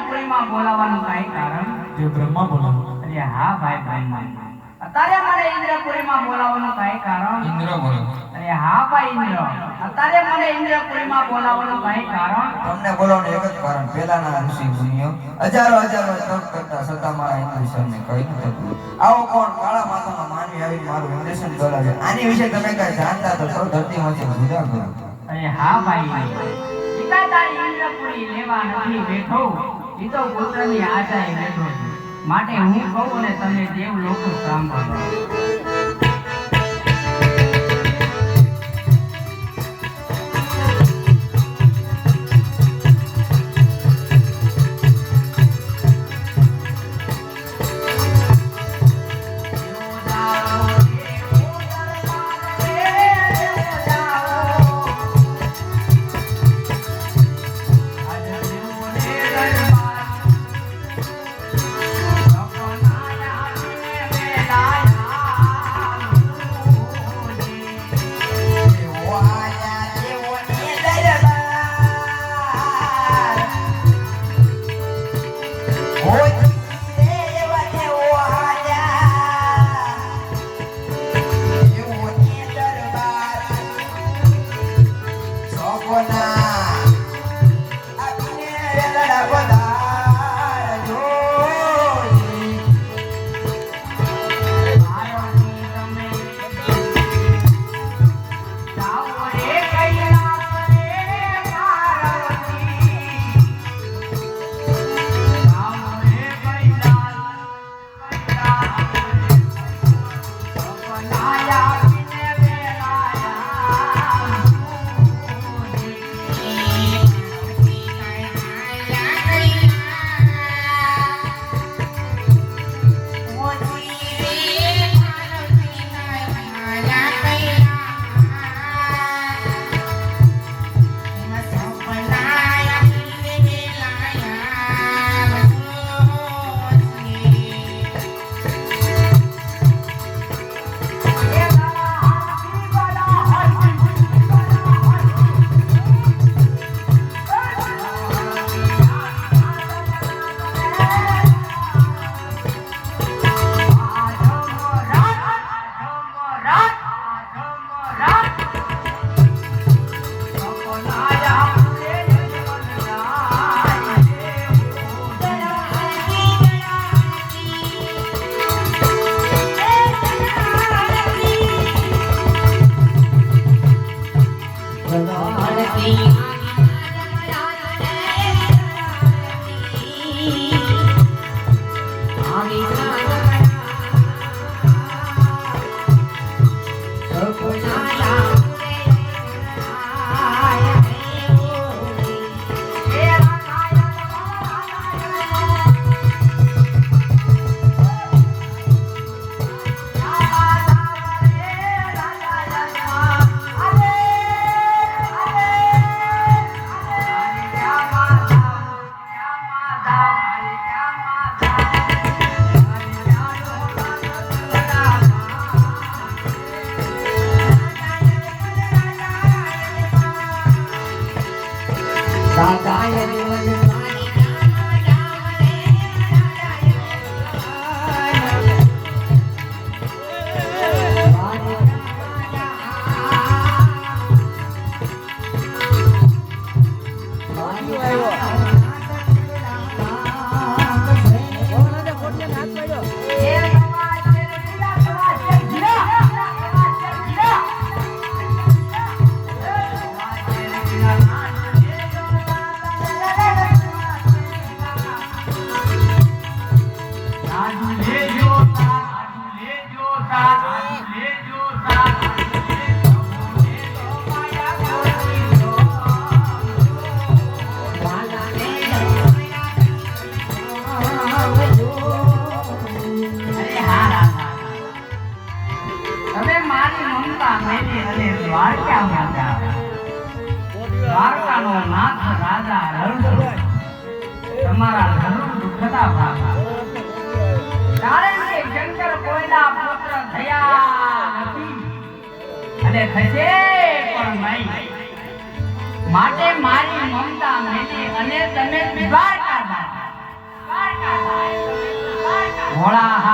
બ્રહ્મા બોલાવો. અરે હા ભાઈ બ્રહ્મા. અત્યારે મને ઇન્દ્રપુરીમાં બોલાવવાનું કઈ કારણ? ઇન્દ્ર બોલો. અરે હા ભાઈ ઇન્દ્ર. અત્યારે મને ઇન્દ્રપુરીમાં બોલાવવાનું કઈ કારણ? તમને બોલાવવાનું એક જ કારણ. પેલાના ઋષિ મુનિઓ હજારો હજારો તપ કરતા છતાં મારા ઇન્દ્રેશનને કઈ ન થતું આવો કોણ? કાળા માથાનો માનવી આવી મારું ઇન્દ્રેશન બોલાવે. આની વિશે તમે કઈ જાણતા તો છો? ધરતીમાંથી જુદા કરો. અરે હા ભાઈ. પિતા તારી ઇન્દ્રપુરી લેવા નથી બેઠો. ઈ તો પુત્રની આશાએ બેઠો છું. માટે હું કહું અને તમે દેવ લોકો સાંભળો. noite 五谷杂粮 તમે માટે મારી મમતા અને તમે દ્વારકા જાઓ ભોળા